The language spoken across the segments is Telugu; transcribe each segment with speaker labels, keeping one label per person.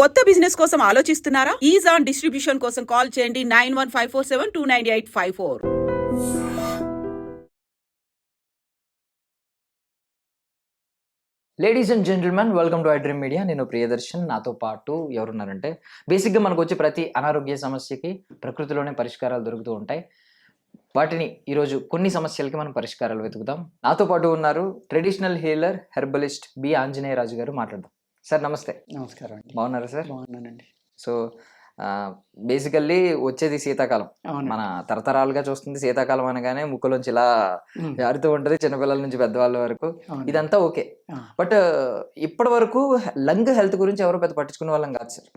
Speaker 1: కొత్త బిజినెస్ కోసం ఆలోచిస్తున్నారా? ఈజ్ ఆన్ డిస్ట్రిబ్యూషన్ కోసం కాల్ చేయండి nine one five four seven two nine eight five four.
Speaker 2: Ladies and gentlemen welcome to I Dream Media నేను ప్రియదర్శన్. నాతో పాటు ఎవరున్నారంటే బేసిక్గా మనకు వచ్చే ప్రతి అనారోగ్య సమస్యకి ప్రకృతిలోనే పరిష్కారాలు దొరుకుతూ ఉంటాయి. వాటిని ఈరోజు కొన్ని సమస్యలకి మనం పరిష్కారాలు వెతుకుతాం నాతో పాటు ఉన్నారు traditional healer herbalist B Anjaneyaraju garu మాట్లాడదాం. సార్ నమస్తే.
Speaker 3: నమస్కారం అండి.
Speaker 2: బాగున్నారా సార్?
Speaker 3: బాగున్నానండి.
Speaker 2: సో బేసికల్లీ వచ్చేది శీతాకాలం. మన తరతరాలుగా చూస్తుంది శీతాకాలం అనగానే ముక్కులోంచి ఇలా జారుతూ ఉంటది చిన్నపిల్లల నుంచి పెద్దవాళ్ళ వరకు. ఇదంతా ఓకే. బట్ ఇప్పటి వరకు లంగ్ హెల్త్ గురించి ఎవరు పెద్ద పట్టించుకునే వాళ్ళం కాదు సార్.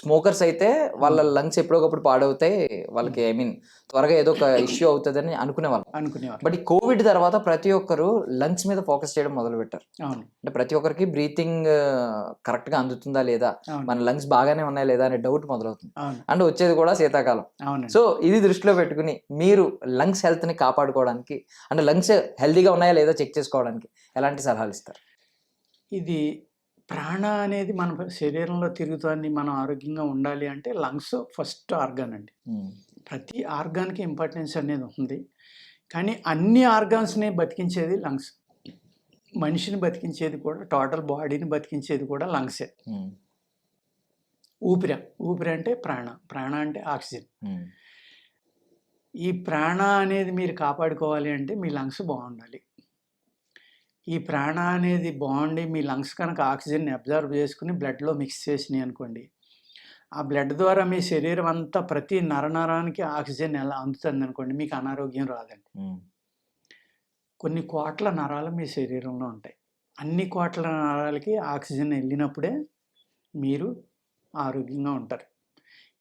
Speaker 2: స్మోకర్స్ అయితే వాళ్ళ లంగ్స్ ఎప్పుడొకప్పుడు పాడవుతాయి వాళ్ళకి ఐ మీన్ త్వరగా ఏదో ఒక ఇష్యూ అవుతుందని అనుకునే వాళ్ళం బట్ ఈ కోవిడ్ తర్వాత ప్రతి ఒక్కరు లంగ్స్ మీద ఫోకస్ చేయడం మొదలు పెట్టారు అంటే ప్రతి ఒక్కరికి బ్రీతింగ్ కరెక్ట్గా అందుతుందా లేదా? మన లంగ్స్ బాగానే ఉన్నాయా లేదా అనే డౌట్ మొదలవుతుంది
Speaker 3: అవును.
Speaker 2: అండ్ వచ్చేది కూడా శీతాకాలం.
Speaker 3: అవునండి.
Speaker 2: సో ఇది దృష్టిలో పెట్టుకుని మీరు లంగ్స్ హెల్త్ని కాపాడుకోవడానికి అంటే లంగ్స్ హెల్తీగా ఉన్నాయా లేదా చెక్ చేసుకోవడానికి ఎలాంటి సలహాలు ఇస్తారు?
Speaker 3: ఇది ప్రాణ అనేది మన శరీరంలో తిరుగుతుంది మనం ఆరోగ్యంగా ఉండాలి అంటే లంగ్స్ ఫస్ట్ ఆర్గాన్ అండి. ప్రతి ఆర్గాన్కి ఇంపార్టెన్స్ అనేది ఉంది. కానీ అన్ని ఆర్గాన్స్ని బతికించేది లంగ్స్. మనిషిని బతికించేది కూడా టోటల్ బాడీని బతికించేది కూడా లంగ్సే. ఊపిరి ఊపిరి అంటే ప్రాణ ప్రాణ అంటే ఆక్సిజన్. ఈ ప్రాణ అనేది మీరు కాపాడుకోవాలి అంటే మీ లంగ్స్ బాగుండాలి. ఈ ప్రాణ అనేది బాగుండి మీ లంగ్స్ కనుక ఆక్సిజన్ని అబ్జర్వ్ చేసుకుని బ్లడ్లో మిక్స్ చేసినాయి అనుకోండి ఆ బ్లడ్ ద్వారా మీ శరీరం అంతా ప్రతి నరనరానికి ఆక్సిజన్ ఎలా అందుతుంది అనుకోండి మీకు అనారోగ్యం రాదండి. కొన్ని కోట్ల నరాలు మీ శరీరంలో ఉంటాయి. అన్ని కోట్ల నరాలకి ఆక్సిజన్ వెళ్ళినప్పుడే మీరు ఆరోగ్యంగా ఉంటారు.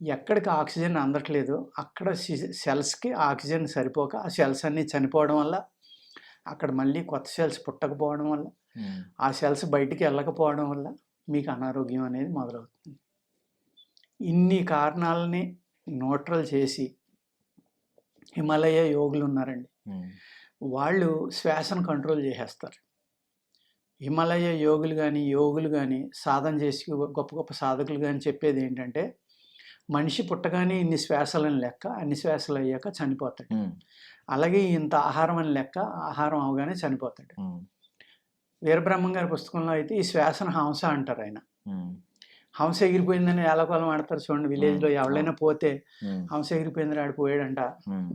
Speaker 3: ఎక్కడికి ఆక్సిజన్ అందట్లేదు అక్కడ సెల్స్కి ఆక్సిజన్ సరిపోక ఆ సెల్స్ అన్నీ చనిపోవడం వల్ల అక్కడ మళ్ళీ కొత్త సెల్స్ పుట్టకపోవడం వల్ల ఆ సెల్స్ బయటికి వెళ్ళకపోవడం వల్ల మీకు అనారోగ్యం అనేది మొదలవుతుంది. ఇన్ని కారణాలని న్యూట్రల్ చేసి హిమాలయ యోగులు ఉన్నారండి. వాళ్ళు శ్వాసను కంట్రోల్ చేసేస్తారు. హిమాలయ యోగులు కానీ యోగులు కానీ సాధన చేసి గొప్ప గొప్ప సాధకులు కానీ చెప్పేది ఏంటంటే మనిషి పుట్టగానే ఇన్ని శ్వాసలని లెక్క అన్ని శ్వాసలు అయ్యాక చనిపోతాడు. అలాగే ఇంత ఆహారం అని లెక్క ఆహారం అవగానే చనిపోతాడు. వీరబ్రహ్మం గారి పుస్తకంలో అయితే ఈ శ్వాసను హంస అంటారు ఆయన. హంస ఎగిరిపోయిందని ఏలకోలం ఆడతారు చూడండి విలేజ్లో ఎవరైనా పోతే హంస ఎగిరిపోయింది ఆడు పోయాడంట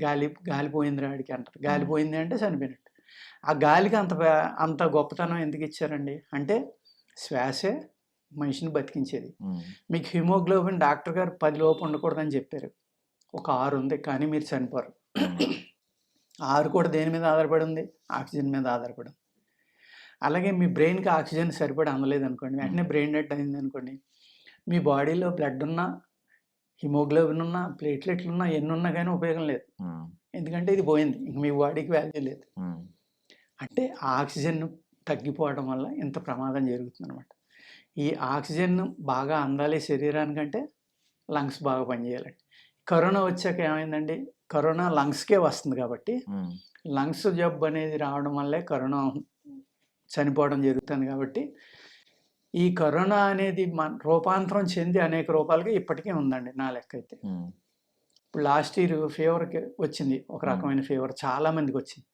Speaker 3: గాలి గాలి పోయింది ఆడికి అంటారు. గాలి పోయింది అంటే చనిపోయినట్టు. ఆ గాలికి అంత అంత గొప్పతనం ఎందుకు ఇచ్చారండి? అంటే శ్వాసే మనిషిని బతికించేది. మీకు హిమోగ్లోబిన్ డాక్టర్ గారు పది లోపు ఉండకూడదని చెప్పారు. ఒక ఆరు ఉంది కానీ మీరు చనిపోరు. ఆరు కూడా దేని మీద ఆధారపడి ఉంది? ఆక్సిజన్ మీద ఆధారపడి ఉంది. అలాగే మీ బ్రెయిన్కి ఆక్సిజన్ సరిపడి అందలేదు అనుకోండి వెంటనే బ్రెయిన్ డెడ్ అయింది అనుకోండి మీ బాడీలో బ్లడ్ ఉన్నా హిమోగ్లోబిన్ ఉన్నా ప్లేట్లెట్లు ఉన్నా ఎన్ని ఉన్నా కానీ ఉపయోగం లేదు. ఎందుకంటే ఇది పోయింది. ఇంక మీ బాడీకి వాల్యూ లేదు. అంటే ఆక్సిజన్ తగ్గిపోవడం వల్ల ఇంత ప్రమాదం జరుగుతుంది అనమాట ఈ ఆక్సిజన్ బాగా అందాలి శరీరానికంటే లంగ్స్ బాగా పనిచేయాలండి. కరోనా వచ్చాక ఏమైందండి? కరోనా లంగ్స్కే వస్తుంది కాబట్టి లంగ్స్ జబ్బు అనేది రావడం వల్లే కరోనా చనిపోవడం జరుగుతుంది కాబట్టి ఈ కరోనా అనేది మన రూపాంతరం చెంది అనేక రూపాలుగా ఇప్పటికీ ఉందండి నా లెక్క అయితే ఇప్పుడు లాస్ట్ ఇయర్ ఫీవర్కి వచ్చింది. ఒక రకమైన ఫీవర్ చాలా మందికి వచ్చింది.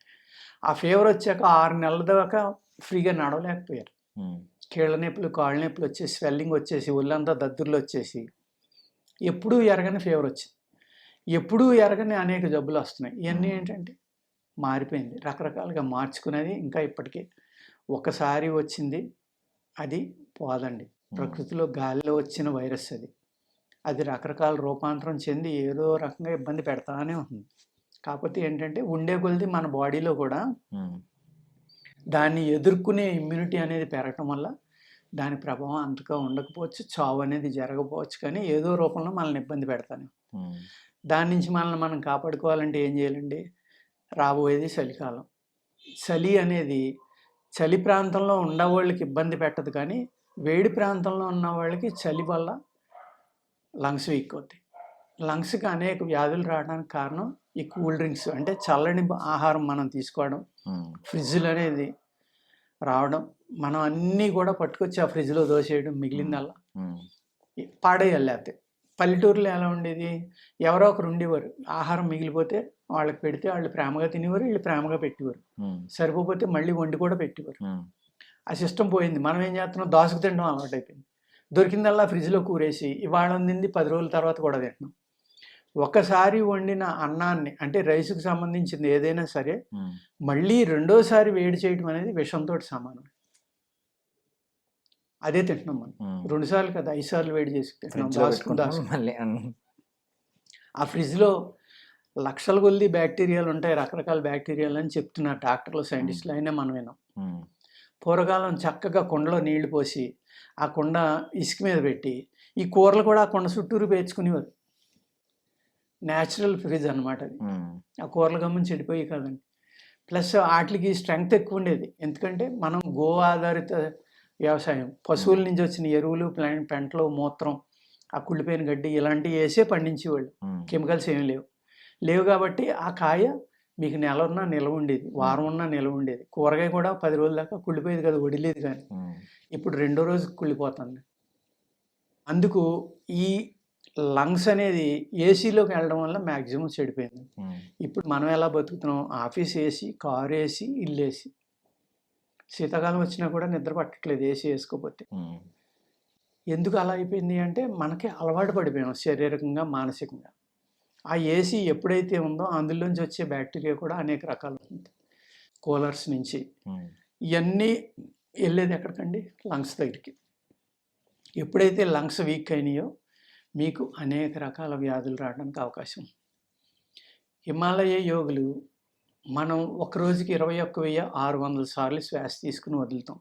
Speaker 3: ఆ ఫీవర్ వచ్చాక ఆరు నెలల దాకా ఫ్రీగా నడవలేకపోయారు. కీళ్ళ నొప్పులు కాళ్ళ నొప్పులు వచ్చేసి స్వెల్లింగ్ వచ్చేసి ఒళ్ళంతా దద్దుర్లు వచ్చేసి ఎప్పుడూ ఎరగని ఫీవర్ వచ్చింది. ఎప్పుడూ ఎరగని అనేక జబ్బులు వస్తున్నాయి. ఇవన్నీ ఏంటంటే మారిపోయింది. రకరకాలుగా మార్చుకునేది ఇంకా ఇప్పటికీ. ఒకసారి వచ్చింది అది పోదండి. ప్రకృతిలో గాలిలో వచ్చిన వైరస్ అది. అది రకరకాల రూపాంతరం చెంది ఏదో రకంగా ఇబ్బంది పెడతానే ఉంటుంది. కాకపోతే ఏంటంటే ఉండే కొలిది మన బాడీలో కూడా దాన్ని ఎదుర్కొనే ఇమ్యూనిటీ అనేది పెరగటం వల్ల దాని ప్రభావం అంతగా ఉండకపోవచ్చు చావు అనేది జరగకపోవచ్చు కానీ ఏదో రూపంలో మనల్ని ఇబ్బంది పెడతాను. దాని నుంచి మనల్ని మనం కాపాడుకోవాలంటే ఏం చేయాలండి? రాబోయేది చలికాలం. చలి అనేది చలి ప్రాంతంలో ఉన్న వాళ్ళకి ఇబ్బంది పెట్టదు కానీ వేడి ప్రాంతంలో ఉన్న వాళ్ళకి చలి వల్ల లంగ్స్ వీక్ అవుతాయి. లంగ్స్కి అనేక వ్యాధులు రావడానికి కారణం ఈ కూల్ డ్రింక్స్ అంటే చల్లని ఆహారం మనం తీసుకోవడం ఫ్రిడ్జ్లు అనేది రావడం మనం అన్నీ కూడా పట్టుకొచ్చి ఆ ఫ్రిడ్జ్లో దోసేయడం మిగిలిందల్లా పాడేయాలి లేకపోతే పల్లెటూరులో ఎలా ఉండేది? ఎవరో ఒకరు ఉండేవారు. ఆహారం మిగిలిపోతే వాళ్ళకి పెడితే వాళ్ళు ప్రేమగా తినేవారు వీళ్ళు ప్రేమగా పెట్టేవారు. సరిపోతే మళ్ళీ వండి కూడా పెట్టేవారు. ఆ సిస్టమ్ పోయింది. మనం ఏం చేస్తున్నాం? దోసకు తినడం అలవాటు అయిపోయింది దొరికిందల్లా ఫ్రిడ్జ్లో కూరేసి ఇవాళ వండింది పది రోజుల తర్వాత కూడా తింటున్నాం. ఒకసారి వండిన అన్నాన్ని అంటే రైస్కి సంబంధించింది ఏదైనా సరే. మళ్ళీ రెండోసారి వేడి చేయడం అనేది విషంతో సమానం. అదే తింటున్నాం మనం.
Speaker 2: ఉమ్.
Speaker 3: రెండు సార్లు కదా ఐదు సార్లు వేడి చేసి తింటున్నాం. ఆ ఫ్రిడ్జ్లో లక్షల కొద్ది బ్యాక్టీరియాలు ఉంటాయి రకరకాల బ్యాక్టీరియాలు అని చెప్తున్నారు డాక్టర్లు సైంటిస్టులు అయినా మనం వినాం.
Speaker 2: ఉమ్,
Speaker 3: పూర్వకాలం చక్కగా కుండలో నీళ్ళు పోసి ఆ కుండ ఇసుక మీద పెట్టి ఈ కూరలు కూడా ఆ కుండ చుట్టూరు పేర్చుకునేవారు. న్యాచురల్ ఫ్రిడ్జ్ అనమాట అది. ఆ కూరలు గమ్మని చెడిపోయి కదండి. ప్లస్ వాటికి స్ట్రెంగ్త్ ఎక్కువ ఉండేది. ఎందుకంటే మనం గో ఆధారిత వ్యవసాయం. పశువుల నుంచి వచ్చిన ఎరువులు ప్లాంట్ పెంటలు మూత్రం ఆ కుళ్ళిపోయిన గడ్డి ఇలాంటివి వేసే పండించేవాళ్ళు. కెమికల్స్ ఏం లేవు. లేవు కాబట్టి ఆ కాయ మీకు నెల ఉన్నా నిల్వ ఉండేది. వారం ఉన్నా నిల్వ ఉండేది. కూరగాయ కూడా పది రోజుల దాకా కుళ్ళిపోయేది కదా వడిలేదు కానీ. ఇప్పుడు రెండో రోజు కుళ్ళిపోతుంది. అందుకు ఈ లంగ్స్ అనేది ఏసీలోకి వెళ్ళడం వల్ల మ్యాక్సిమం చెడిపోయింది. ఇప్పుడు మనం ఎలా బతుకుతున్నాం? ఆఫీస్ ఏసీ కారు ఏసీ ఇల్లు ఏసీ. శీతాకాలం వచ్చినా కూడా నిద్ర పట్టట్లేదు ఏసీ వేసుకోకపోతే.
Speaker 2: ఉమ్,
Speaker 3: ఎందుకు అలా అయిపోయింది అంటే మనకి అలవాటు పడిపోయాం శారీరకంగా మానసికంగా. ఆ ఏసీ ఎప్పుడైతే ఉందో అందులోంచి వచ్చే బ్యాక్టీరియా కూడా అనేక రకాలు ఉంది కూలర్స్ నుంచి. ఇవన్నీ వెళ్ళేది ఎక్కడికండి? లంగ్స్ దగ్గరికి. ఎప్పుడైతే లంగ్స్ వీక్ అయినాయో మీకు అనేక రకాల వ్యాధులు రావడానికి అవకాశం. హిమాలయ యోగులు మనం ఒక రోజుకి ఇరవై ఒక్క వెయ్యి ఆరు వందల సార్లు శ్వాస తీసుకుని వదులుతాం.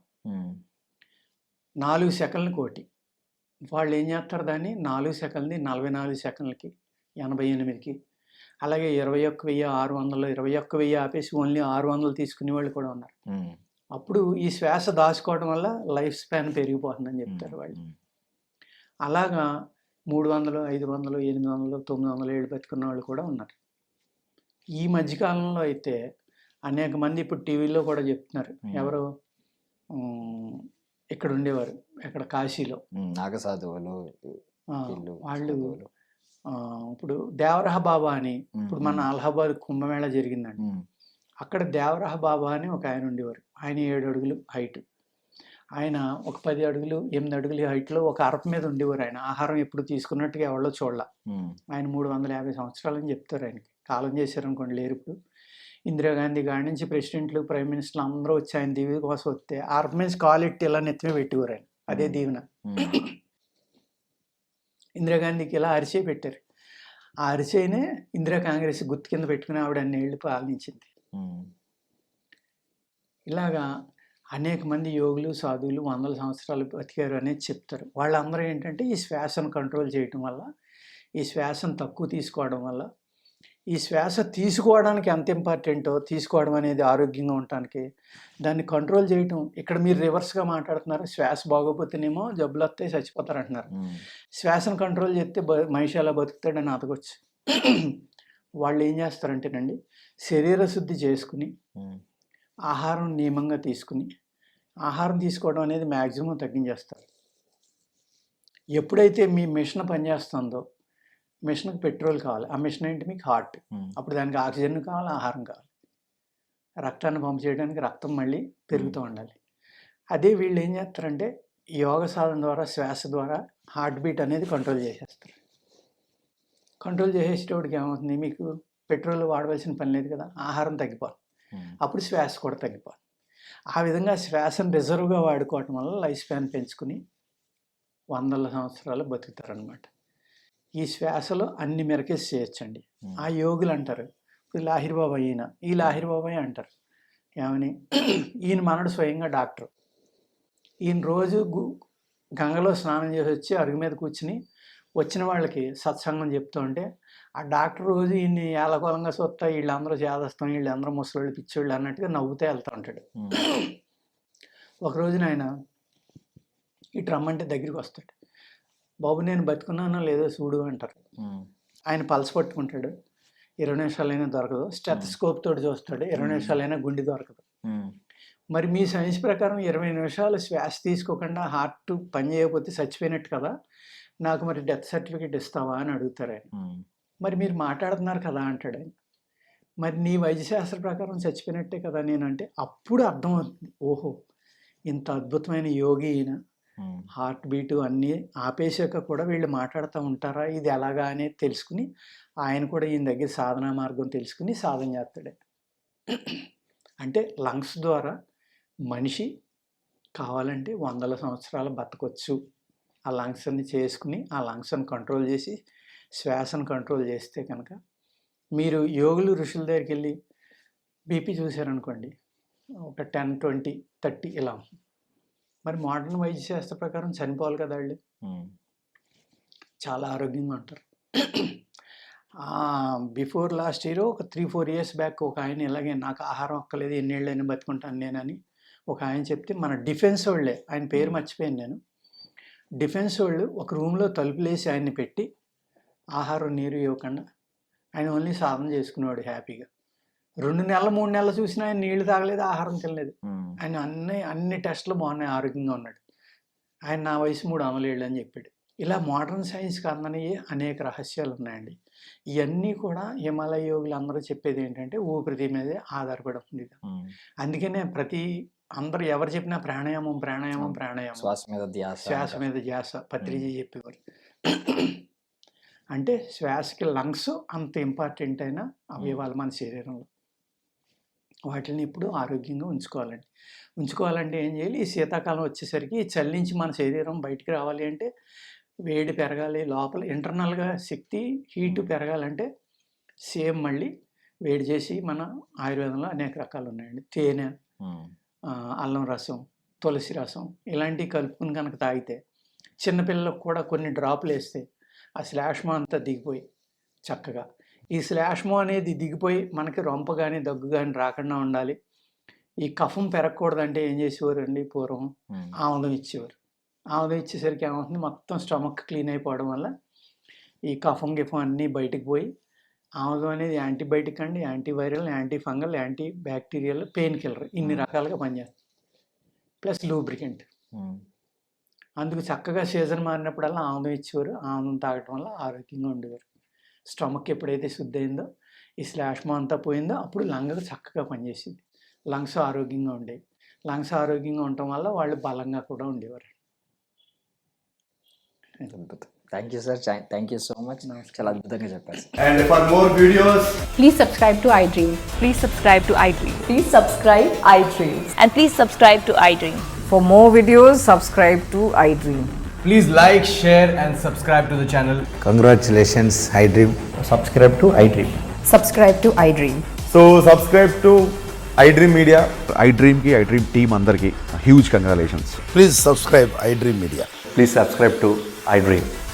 Speaker 3: నాలుగు సెకండ్ల కోటి. వాళ్ళు ఏం చేస్తారు దాన్ని? నాలుగు సెకండ్ది నలభై నాలుగు సెకండ్లకి ఎనభై ఎనిమిదికి అలాగే ఇరవై ఒక్క వెయ్యి ఆరు వందలు ఇరవై ఒక్క వెయ్యి ఆపేసి ఓన్లీ ఆరు వందలు తీసుకునే వాళ్ళు కూడా ఉన్నారు. అప్పుడు ఈ శ్వాస దాచుకోవడం వల్ల లైఫ్ స్పాన్ పెరిగిపోతుందని చెప్తారు వాళ్ళు. అలాగా మూడు వందలు ఐదు వందలు ఎనిమిది వందలు తొమ్మిది వందలు ఏడు బతుకున్న వాళ్ళు కూడా ఉన్నారు. ఈ మధ్యకాలంలో అయితే అనేక మంది ఇప్పుడు టీవీలో కూడా చెప్తున్నారు. ఎవరు? ఇక్కడ ఉండేవారు. ఎక్కడ? కాశీలో.
Speaker 2: నాగసాధువులు వీళ్ళు
Speaker 3: ఇప్పుడు దేవరహ బాబా అని ఇప్పుడు మన అలహాబాద్ కుంభమేళ జరిగిందండి. అక్కడ దేవరహ బాబా అని ఒక ఆయన ఉండేవారు. ఆయన ఏడు అడుగులు హైట్. ఆయన ఒక పది అడుగులు ఎనిమిది అడుగులు హైట్లో ఒక అరప మీద ఉండేవారు ఆయన. ఆహారం ఎప్పుడు తీసుకున్నట్టుగా ఎవరో చూడాల. ఆయన మూడు వందల యాభై సంవత్సరాలని చెప్తారు ఆయనకి. కాలం చేశారు అనుకోండి లేరు ఇప్పుడు. ఇందిరాగాంధీ గాడి నుంచి ప్రెసిడెంట్లు ప్రైమ్ మినిస్టర్లు అందరూ వచ్చి ఆయన దీవెన కోసం వస్తే అరప మీద కాలు ఎట్టి ఇలా నెత్తిమే పెట్టేవారు ఆయన. అదే. దీవెన. ఇందిరాగాంధీకి ఇలా అరిచే పెట్టారు. ఆ అరిచేనే ఇందిరా కాంగ్రెస్ గుర్తు కింద పెట్టుకుని ఆవిడ అన్నేళ్ళు పాలించింది. ఇలాగా అనేక మంది యోగులు సాధువులు వందల సంవత్సరాలు బతికారు అనేది చెప్తారు. వాళ్ళందరూ ఏంటంటే ఈ శ్వాసను కంట్రోల్ చేయటం వల్ల ఈ శ్వాసను తక్కువ తీసుకోవడం వల్ల ఈ శ్వాస తీసుకోవడానికి ఎంత ఇంపార్టెంటో తీసుకోవడం అనేది ఆరోగ్యంగా ఉండటానికి దాన్ని కంట్రోల్ చేయటం ఇక్కడ మీరు రివర్స్గా మాట్లాడుతున్నారు శ్వాస బాగోపోతేనేమో జబ్బులు వస్తాయి చచ్చిపోతారు అంటున్నారు. శ్వాసను కంట్రోల్ చేస్తే బ మనిషి ఎలా బతుకుతాడని అతకొచ్చు వాళ్ళు ఏం చేస్తారంటేనండి శరీర శుద్ధి చేసుకుని ఆహారం నియమంగా తీసుకుని ఆహారం తీసుకోవడం అనేది మ్యాక్సిమం తగ్గించేస్తారు. ఎప్పుడైతే మీ మిషన్ పనిచేస్తుందో మిషన్కి పెట్రోల్ కావాలి. ఆ మిషన్ ఏంటి? మీకు హార్ట్. అప్పుడు దానికి ఆక్సిజన్ కావాలి ఆహారం కావాలి. రక్తాన్ని పంపు చేయడానికి రక్తం మళ్ళీ పెరుగుతూ ఉండాలి. అదే వీళ్ళు ఏం చేస్తారంటే యోగ సాధన ద్వారా శ్వాస ద్వారా హార్ట్ బీట్ అనేది కంట్రోల్ చేసేస్తారు. కంట్రోల్ చేసేటప్పటికి ఏమవుతుంది? మీకు పెట్రోల్ వాడవలసిన పని లేదు కదా ఆహారం తగ్గిపోతుంది. అప్పుడు శ్వాస కూడా తగ్గిపోతుంది ఆ విధంగా శ్వాసను రిజర్వ్గా వాడుకోవటం వల్ల లైఫ్ స్పాన్ పెంచుకుని వందల సంవత్సరాలు బతుకుతారనమాట ఈ శ్వాసలో అన్ని మెరకేసి చేయొచ్చండి. ఆ యోగులు అంటారు. ఇప్పుడు లాహిర్ బాబా ఈయన. ఈ లాహిర్ బాబాయ్ అంటారు. ఏమని? ఈయన మనడు స్వయంగా డాక్టర్. ఈయన రోజు గంగలో స్నానం చేసి వచ్చి అరుగు మీద కూర్చుని వచ్చిన వాళ్ళకి సత్సంగం చెప్తూ ఉంటే ఆ డాక్టర్ రోజు ఈయన్ని ఏలకోలంగా చూస్తా వీళ్ళందరూ చేదస్తాం వీళ్ళందరూ ముసలోళ్ళు పిచ్చోళ్ళు అన్నట్టుగా నవ్వుతూ వెళ్తూ ఉంటాడు.
Speaker 2: ఉమ్,
Speaker 3: ఒక రోజున ఆయన ఇటు రమ్మంటే దగ్గరికి వస్తాడు. బాబు నేను బతుకున్నానో లేదో చూడు అంటారు. ఆయన పల్స్ పట్టుకుంటాడు. ఇరవై నిమిషాలైనా దొరకదు. స్టెతస్కోప్ తోటి చూస్తాడు. ఇరవై. నిమిషాలైనా గుండె దొరకదు. మరి మీ సైన్స్ ప్రకారం ఇరవై నిమిషాలు శ్వాస తీసుకోకుండా హార్ట్ పని చేయకపోతే చచ్చిపోయినట్టు కదా? నాకు మరి డెత్ సర్టిఫికేట్ ఇస్తావా అని అడుగుతారు ఆయన. మరి మీరు మాట్లాడుతున్నారు కదా అంటాడు ఆయన. మరి నీ వైద్యశాస్త్ర ప్రకారం చచ్చిపోయినట్టే కదా నేనంటే అప్పుడు అర్థమవుతుంది. ఓహో ఇంత అద్భుతమైన యోగి ఈయన. హార్ట్ బీటు అన్నీ ఆపేశాక కూడా వీళ్ళు మాట్లాడుతూ ఉంటారా? ఇది ఎలాగా అనేది తెలుసుకుని ఆయన కూడా ఈయన దగ్గర సాధనా మార్గం తెలుసుకుని సాధన చేస్తాడు అంటే లంగ్స్ ద్వారా మనిషి కావాలంటే వందల సంవత్సరాలు బతకొచ్చు. ఆ లంగ్స్ని చేసుకుని ఆ లంగ్స్ని కంట్రోల్ చేసి శ్వాసను కంట్రోల్ చేస్తే కనుక మీరు యోగులు ఋషుల దగ్గరికి వెళ్ళి బీపీ చూశారనుకోండి ఒక టెన్ ట్వంటీ థర్టీ ఇలా. మరి మోడర్న్ వైద్య శాస్త్ర ప్రకారం చనిపోవాలి కదా వాళ్ళు? చాలా ఆరోగ్యంగా ఉంటారు. బిఫోర్ లాస్ట్ ఇయర్ ఒక త్రీ ఫోర్ ఇయర్స్ బ్యాక్ ఒక ఆయన ఇలాగే నాకు ఆహారం ఒక్కలేదు ఎన్నేళ్ళైనా బతుకుంటాను నేనని ఒక ఆయన చెప్తే మన డిఫెన్స్ వాళ్ళే ఆయన పేరు మర్చిపోయాను నేను. డిఫెన్స్ వాళ్ళు ఒక రూమ్లో తలుపులేసి ఆయన్ని పెట్టి ఆహారం నీరు ఇవ్వకుండా ఆయన ఓన్లీ సాధన చేసుకునేవాడు హ్యాపీగా. రెండు నెలలు మూడు నెలలు చూసినా ఆయన నీళ్ళు తాగలేదు ఆహారం తినలేదు. ఆయన అన్ని అన్ని టెస్టులు బాగున్నాయి ఆరోగ్యంగా ఉన్నాడు. ఆయన నా వయసు మూడు అమలేళ్ళు అని చెప్పాడు. ఇలా మోడర్న్ సైన్స్కి అందని అనేక రహస్యాలు ఉన్నాయండి. ఇవన్నీ కూడా హిమాలయ యోగులు అందరూ చెప్పేది ఏంటంటే ఊపిరితి మీదే ఆధారపడి ఉంది. అందుకనే ప్రతి అందరూ ఎవరు చెప్పినా ప్రాణాయామం ప్రాణాయామం ప్రాణాయామం.
Speaker 2: శ్వాస మీద ధ్యాస
Speaker 3: శ్వాస మీద ధ్యాస పత్రిజీ చెప్పేవారు. అంటే శ్వాసకి లంగ్స్ అంత ఇంపార్టెంట్ అయిన అవయవాలు మన శరీరంలో. వాటిని ఎప్పుడు ఆరోగ్యంగా ఉంచుకోవాలండి. ఉంచుకోవాలంటే ఏం చేయాలి? ఈ శీతాకాలం వచ్చేసరికి చలి నుంచి మన శరీరం బయటికి రావాలి అంటే వేడి పెరగాలి. లోపల ఇంటర్నల్గా శక్తి హీటు పెరగాలంటే సేమ్ మళ్ళీ వేడి చేసి మన ఆయుర్వేదంలో అనేక రకాలు ఉన్నాయండి. తేనె అల్లం రసం తులసి రసం ఇలాంటివి కలుపుకుని కనుక తాగితే చిన్నపిల్లలకు కూడా కొన్ని డ్రాపులు వేస్తే ఆ శ్లాష్మ అంతా దిగిపోయి చక్కగా. ఈ శ్లాష్మ అనేది దిగిపోయి మనకి రొంప కానీ దగ్గు కానీ రాకుండా ఉండాలి. ఈ కఫం పెరగకూడదంటే ఏం చేసేవారు అండి పూర్వం ఆముదం ఇచ్చేవారు. ఆముదం ఇచ్చేసరికి ఏమవుతుంది? మొత్తం స్టమక్ క్లీన్ అయిపోవడం వల్ల ఈ కఫం గిఫం అన్నీ బయటికి పోయి ఆముదం అనేది యాంటీబయాటిక్ అండి antiviral anti fungal anti bacterial pain killer ఇన్ని రకాలుగా పనిచేస్తుంది ప్లస్ లూబ్రికెంట్. అందుకు చక్కగా సీజన్ మారినప్పుడల్లా ఆముదం ఇచ్చేవారు. ఆముదం తాగటం వల్ల ఆరోగ్యంగా ఉండేవారు. స్టమక్ ఎప్పుడైతే శుద్ధి అయిందో ఈ శ్లాష్మ అంతా పోయిందో అప్పుడు లంగ్ చక్కగా పనిచేసేది. లంగ్స్ ఆరోగ్యంగా ఉండేవి. లంగ్స్ ఆరోగ్యంగా ఉండటం వల్ల వాళ్ళు బలంగా కూడా ఉండేవారు.
Speaker 2: Thank you sir thank you so much చాలా అద్భుతంగా చెప్పారు sir
Speaker 4: And for more videos,
Speaker 5: Please subscribe to iDream.
Speaker 6: Please subscribe to iDream.
Speaker 7: Please subscribe iDreams.
Speaker 6: And please subscribe to iDream.
Speaker 7: For more videos, subscribe to iDream.
Speaker 8: Please like, share, and subscribe to the channel.
Speaker 9: Congratulations, iDream. Subscribe to iDream.
Speaker 7: Subscribe to iDream.
Speaker 4: so subscribe to iDream Media.
Speaker 10: I డ్రీమ్కి I dream team అందరికీ huge congratulations
Speaker 9: Please subscribe iDream Media.
Speaker 10: Please subscribe to iDream